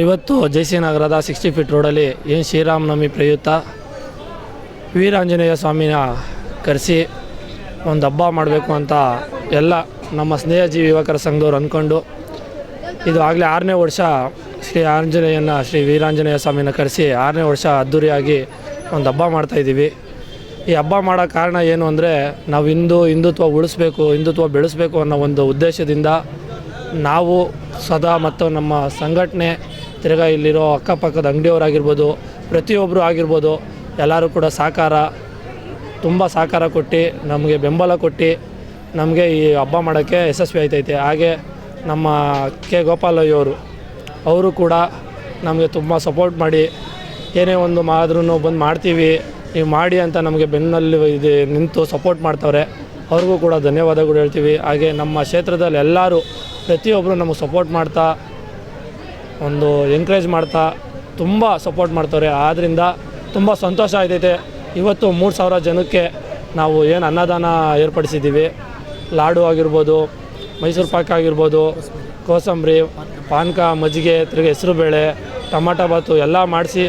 ಇವತ್ತು ಜಯಸಿ ನಗರದ sixty feet ರೋಡಲ್ಲಿ ಏನು ಶ್ರೀರಾಮನವಮಿ ಪ್ರಯುಕ್ತ ವೀರಾಂಜನೇಯ ಸ್ವಾಮಿನ ಕರೆಸಿ ಒಂದು ಹಬ್ಬ ಮಾಡಬೇಕು ಅಂತ ಎಲ್ಲ ನಮ್ಮ ಸ್ನೇಹಜೀವಿ ಯುವಕರ ಸಂಘದವ್ರು ಅಂದ್ಕೊಂಡು ಇದು ಆಗಲೇ ಆರನೇ ವರ್ಷ ಶ್ರೀ ಆಂಜನೇಯನ ಶ್ರೀ ವೀರಾಂಜನೇಯ ಸ್ವಾಮಿನ ಕರೆಸಿ ಆರನೇ ವರ್ಷ ಅದ್ಧೂರಿಯಾಗಿ ಒಂದು ಹಬ್ಬ ಮಾಡ್ತಾಯಿದ್ದೀವಿ ಈ ಹಬ್ಬ ಮಾಡೋ ಕಾರಣ ಏನು ಅಂದರೆ ನಾವು ಹಿಂದೂ ಹಿಂದುತ್ವ ಉಳಿಸ್ಬೇಕು, ಹಿಂದುತ್ವ ಬೆಳೆಸಬೇಕು ಅನ್ನೋ ಒಂದು ಉದ್ದೇಶದಿಂದ ನಾವು ಸದಾ ಮತ್ತು ನಮ್ಮ ಸಂಘಟನೆ ತಿರ್ಗಾ ಇಲ್ಲಿರೋ ಅಕ್ಕಪಕ್ಕದ ಅಂಗಡಿಯವರಾಗಿರ್ಬೋದು ಪ್ರತಿಯೊಬ್ಬರು ಆಗಿರ್ಬೋದು, ಎಲ್ಲರೂ ಕೂಡ ಸಹಕಾರ ತುಂಬ ಸಹಕಾರ ಕೊಟ್ಟು, ನಮಗೆ ಬೆಂಬಲ ಕೊಟ್ಟು, ನಮಗೆ ಈ ಹಬ್ಬ ಮಾಡೋಕ್ಕೆ ಯಶಸ್ವಿ ಆಯ್ತೈತೆ. ಹಾಗೆ ನಮ್ಮ ಕೆ ಗೋಪಾಲಯ್ಯವರು ಅವರು ಕೂಡ ನಮಗೆ ತುಂಬ ಸಪೋರ್ಟ್ ಮಾಡಿ, ಏನೇ ಒಂದು ಮಾಡಿದ್ರೂ ಬಂದು ಮಾಡ್ತೀವಿ, ನೀವು ಮಾಡಿ ಅಂತ ನಮಗೆ ಬೆನ್ನಲ್ಲಿ ಇದು ನಿಂತು ಸಪೋರ್ಟ್ ಮಾಡ್ತವ್ರೆ. ಅವ್ರಿಗೂ ಕೂಡ ಧನ್ಯವಾದಗಳು ಹೇಳ್ತೀವಿ. ಹಾಗೆ ನಮ್ಮ ಕ್ಷೇತ್ರದಲ್ಲಿ ಎಲ್ಲರೂ ಪ್ರತಿಯೊಬ್ಬರು ನಮಗೆ ಸಪೋರ್ಟ್ ಮಾಡ್ತಾ ಒಂದು ಎಂಕರೇಜ್ ಮಾಡ್ತಾ ತುಂಬ ಸಪೋರ್ಟ್ ಮಾಡ್ತವ್ರೆ. ಆದ್ದರಿಂದ ತುಂಬ ಸಂತೋಷ ಆಗ್ತೈತೆ ಇವತ್ತು ಮೂರು ಸಾವಿರ ಜನಕ್ಕೆ ನಾವು ಏನು ಅನ್ನದಾನ ಏರ್ಪಡಿಸಿದ್ದೀವಿ. ಲಾಡು ಆಗಿರ್ಬೋದು, ಮೈಸೂರು ಪಾಕ್ ಆಗಿರ್ಬೋದು, ಕೋಸಂಬರಿ, ಪಾನಕ, ಮಜ್ಜಿಗೆ, ತಿರುಗಿ ಹೆಸರುಬೇಳೆ ಟಮಾಟ ಬಾತು ಎಲ್ಲ ಮಾಡಿಸಿ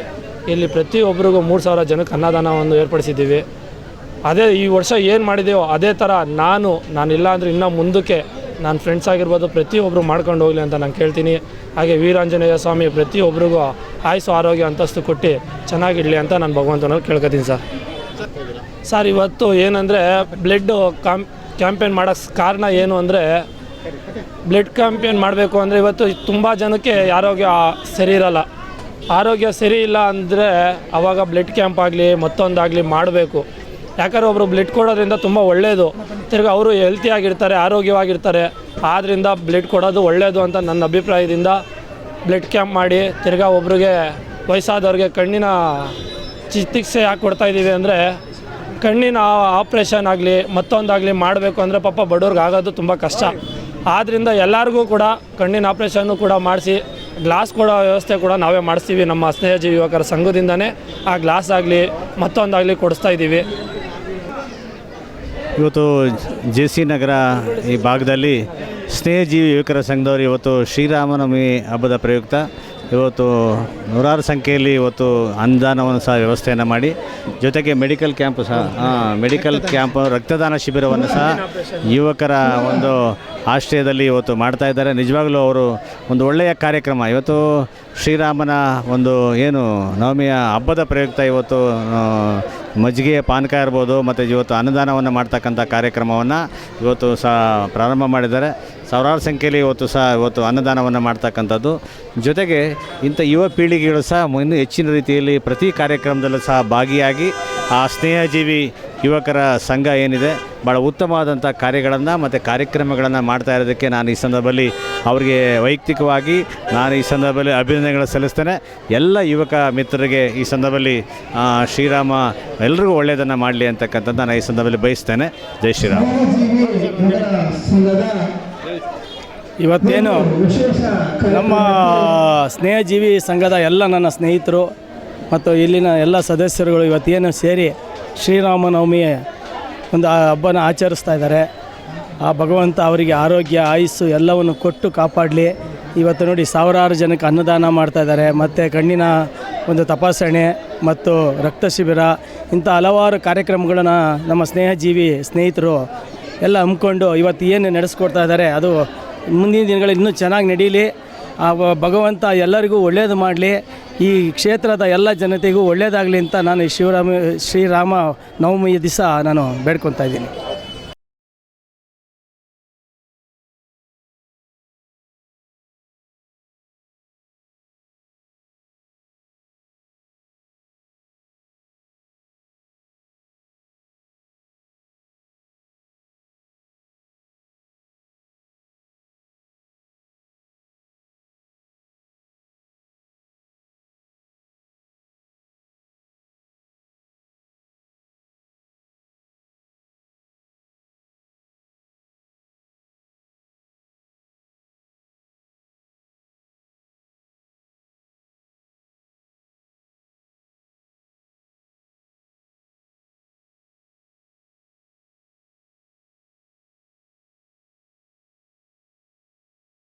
ಇಲ್ಲಿ ಪ್ರತಿಯೊಬ್ಬರಿಗೂ ಮೂರು ಸಾವಿರ ಜನಕ್ಕೆ ಅನ್ನದಾನವನ್ನು ಏರ್ಪಡಿಸಿದ್ದೀವಿ. ಅದೇ ಈ ವರ್ಷ ಏನು ಮಾಡಿದೆಯೋ ಅದೇ ಥರ ನಾನು, ನಾನಿಲ್ಲ ಅಂದರೆ ಇನ್ನೂ ಮುಂದಕ್ಕೆ ನನ್ನ ಫ್ರೆಂಡ್ಸ್ ಆಗಿರ್ಬೋದು ಪ್ರತಿಯೊಬ್ಬರು ಮಾಡ್ಕೊಂಡು ಹೋಗಲಿ ಅಂತ ನಾನು ಕೇಳ್ತೀನಿ. ಹಾಗೆ ವೀರಾಂಜನೇಯ ಸ್ವಾಮಿ ಪ್ರತಿಯೊಬ್ಬರಿಗೂ ಆಯಸ್ಸು, ಆರೋಗ್ಯ, ಅಂತಸ್ತು ಕೊಟ್ಟು ಚೆನ್ನಾಗಿಡಲಿ ಅಂತ ನಾನು ಭಗವಂತನಲ್ಲಿ ಕೇಳ್ಕೊತೀನಿ ಸರ್. ಸರ್, ಇವತ್ತು ಏನಂದರೆ ಬ್ಲಡ್ಡು ಕಾಮ್ ಕ್ಯಾಂಪೇನ್ ಮಾಡೋಕ್ಕೆ ಕಾರಣ ಏನು ಅಂದರೆ ಬ್ಲಡ್ ಕ್ಯಾಂಪೇನ್ ಮಾಡಬೇಕು ಅಂದರೆ ಇವತ್ತು ತುಂಬ ಜನಕ್ಕೆ ಆರೋಗ್ಯ ಸರಿ ಇರಲ್ಲ. ಆರೋಗ್ಯ ಸರಿ ಇಲ್ಲ ಅಂದರೆ ಆವಾಗ ಬ್ಲಡ್ ಕ್ಯಾಂಪ್ ಆಗಲಿ, ಮತ್ತೊಂದಾಗಲಿ ಮಾಡಬೇಕು. ಯಾಕಂದ್ರೆ ಒಬ್ಬರು ಬ್ಲಡ್ ಕೊಡೋದ್ರಿಂದ ತುಂಬ ಒಳ್ಳೆಯದು ತಿರ್ಗಿ ಅವರು ಹೆಲ್ತಿಯಾಗಿರ್ತಾರೆ ಆರೋಗ್ಯವಾಗಿರ್ತಾರೆ. ಆದ್ದರಿಂದ ಬ್ಲಡ್ ಕೊಡೋದು ಒಳ್ಳೆಯದು ಅಂತ ನನ್ನ ಅಭಿಪ್ರಾಯದಿಂದ ಬ್ಲಡ್ ಕ್ಯಾಂಪ್ ಮಾಡಿ ತಿರ್ಗಿ ಒಬ್ರಿಗೆ ವಯಸ್ಸಾದವ್ರಿಗೆ ಕಣ್ಣಿನ ಚಿಕಿತ್ಸೆ ಯಾಕೆ ಕೊಡ್ತಾ ಇದ್ದೀವಿ ಅಂದರೆ ಕಣ್ಣಿನ ಆಪ್ರೇಷನ್ ಆಗಲಿ, ಮತ್ತೊಂದಾಗಲಿ ಮಾಡಬೇಕು ಅಂದರೆ ಪಾಪ ಬಡವ್ರಿಗೆ ಆಗೋದು ತುಂಬ ಕಷ್ಟ. ಆದ್ದರಿಂದ ಎಲ್ಲರಿಗೂ ಕೂಡ ಕಣ್ಣಿನ ಆಪ್ರೇಷನ್ನು ಕೂಡ ಮಾಡಿಸಿ ಗ್ಲಾಸ್ ಕೊಡೋ ವ್ಯವಸ್ಥೆ ಕೂಡ ನಾವೇ ಮಾಡಿಸ್ತೀವಿ ನಮ್ಮ ಸ್ನೇಹಜೀವಿ ಯುವಕರ ಸಂಘದಿಂದನೇ. ಆ ಗ್ಲಾಸ್ ಆಗಲಿ, ಮತ್ತೊಂದಾಗಲಿ ಕೊಡಿಸ್ತಾ ಇದ್ದೀವಿ ಇವತ್ತು ಜೆ ಸಿ ನಗರ ಈ ಭಾಗದಲ್ಲಿ ಸ್ನೇಹಜೀವಿ ಯುವಕರ ಸಂಘದವರು ಇವತ್ತು ಶ್ರೀರಾಮನವಮಿ ಹಬ್ಬದ ಪ್ರಯುಕ್ತ. ಇವತ್ತು ನೂರಾರು ಸಂಖ್ಯೆಯಲ್ಲಿ ಇವತ್ತು ಅನುದಾನವನ್ನು ಸಹ ವ್ಯವಸ್ಥೆಯನ್ನು ಮಾಡಿ, ಜೊತೆಗೆ ಮೆಡಿಕಲ್ ಕ್ಯಾಂಪ್ ಸಹ ಮೆಡಿಕಲ್ ಕ್ಯಾಂಪ್ ರಕ್ತದಾನ ಶಿಬಿರವನ್ನು ಸಹ ಯುವಕರ ಒಂದು ಆಶ್ರಯದಲ್ಲಿ ಇವತ್ತು ಮಾಡ್ತಾ ಇದ್ದಾರೆ. ನಿಜವಾಗಲೂ ಅವರು ಒಂದು ಒಳ್ಳೆಯ ಕಾರ್ಯಕ್ರಮ. ಇವತ್ತು ಶ್ರೀರಾಮನ ಒಂದು ಏನು ನವಮಿಯ ಹಬ್ಬದ ಪ್ರಯುಕ್ತ ಇವತ್ತು ಮಜ್ಜಿಗೆ ಪಾನಕ ಇರ್ಬೋದು, ಮತ್ತು ಇವತ್ತು ಅನುದಾನವನ್ನು ಮಾಡ್ತಕ್ಕಂಥ ಕಾರ್ಯಕ್ರಮವನ್ನು ಇವತ್ತು ಸಹ ಪ್ರಾರಂಭ ಮಾಡಿದ್ದಾರೆ. ಸಾವಿರಾರು ಸಂಖ್ಯೆಯಲ್ಲಿ ಇವತ್ತು ಸಹ ಇವತ್ತು ಅನ್ನದಾನವನ್ನು ಮಾಡ್ತಕ್ಕಂಥದ್ದು. ಜೊತೆಗೆ ಇಂಥ ಯುವ ಪೀಳಿಗೆಗಳು ಸಹ ಇನ್ನೂ ಹೆಚ್ಚಿನ ರೀತಿಯಲ್ಲಿ ಪ್ರತಿ ಕಾರ್ಯಕ್ರಮದಲ್ಲೂ ಸಹ ಭಾಗಿಯಾಗಿ ಆ ಸ್ನೇಹಜೀವಿ ಯುವಕರ ಸಂಘ ಏನಿದೆ ಭಾಳ ಉತ್ತಮವಾದಂಥ ಕಾರ್ಯಗಳನ್ನು ಮತ್ತು ಕಾರ್ಯಕ್ರಮಗಳನ್ನು ಮಾಡ್ತಾ ಇರೋದಕ್ಕೆ ನಾನು ಈ ಸಂದರ್ಭದಲ್ಲಿ ಅವರಿಗೆ ವೈಯಕ್ತಿಕವಾಗಿ ನಾನು ಈ ಸಂದರ್ಭದಲ್ಲಿ ಅಭಿನಂದನೆಗಳು ಸಲ್ಲಿಸ್ತೇನೆ. ಎಲ್ಲ ಯುವಕ ಮಿತ್ರರಿಗೆ ಈ ಸಂದರ್ಭದಲ್ಲಿ ಶ್ರೀರಾಮ, ಎಲ್ರಿಗೂ ಒಳ್ಳೆಯದನ್ನು ಮಾಡಲಿ ಅಂತಕ್ಕಂಥದ್ದು ನಾನು ಈ ಸಂದರ್ಭದಲ್ಲಿ ಬಯಸ್ತೇನೆ. ಜೈ ಶ್ರೀರಾಮ್. ಇವತ್ತೇನು ನಮ್ಮ ಸ್ನೇಹಜೀವಿ ಸಂಘದ ಎಲ್ಲ ನನ್ನ ಸ್ನೇಹಿತರು ಮತ್ತು ಇಲ್ಲಿನ ಎಲ್ಲ ಸದಸ್ಯರುಗಳು ಇವತ್ತೇನು ಸೇರಿ ಶ್ರೀರಾಮನವಮಿ ಒಂದು ಹಬ್ಬನ ಆಚರಿಸ್ತಾ ಇದ್ದಾರೆ. ಆ ಭಗವಂತ ಅವರಿಗೆ ಆರೋಗ್ಯ, ಆಯುಸ್ಸು ಎಲ್ಲವನ್ನು ಕೊಟ್ಟು ಕಾಪಾಡಲಿ. ಇವತ್ತು ನೋಡಿ ಸಾವಿರಾರು ಜನಕ್ಕೆ ಅನ್ನದಾನ ಮಾಡ್ತಾಯಿದ್ದಾರೆ ಮತ್ತು ಕಣ್ಣಿನ ಒಂದು ತಪಾಸಣೆ ಮತ್ತು ರಕ್ತ ಶಿಬಿರ, ಇಂಥ ಹಲವಾರು ಕಾರ್ಯಕ್ರಮಗಳನ್ನು ನಮ್ಮ ಸ್ನೇಹಜೀವಿ ಸ್ನೇಹಿತರು ಎಲ್ಲ ಹಮ್ಮಿಕೊಂಡು ಇವತ್ತು ಏನು ನಡೆಸ್ಕೊಡ್ತಾ ಇದ್ದಾರೆ, ಅದು ಮುಂದಿನ ದಿನಗಳಲ್ಲಿ ಇನ್ನೂ ಚೆನ್ನಾಗಿ ನಡೀಲಿ. ಆ ಭಗವಂತ ಎಲ್ಲರಿಗೂ ಒಳ್ಳೆಯದು ಮಾಡಲಿ. ಈ ಕ್ಷೇತ್ರದ ಎಲ್ಲ ಜನತೆಗೂ ಒಳ್ಳೇದಾಗಲಿ ಅಂತ ನಾನು ಶಿವರಾಮ, ಶ್ರೀರಾಮ ನವಮಿಯ ದಿವಸ ನಾನು ಬೇಡ್ಕೊತಾ ಇದ್ದೀನಿ.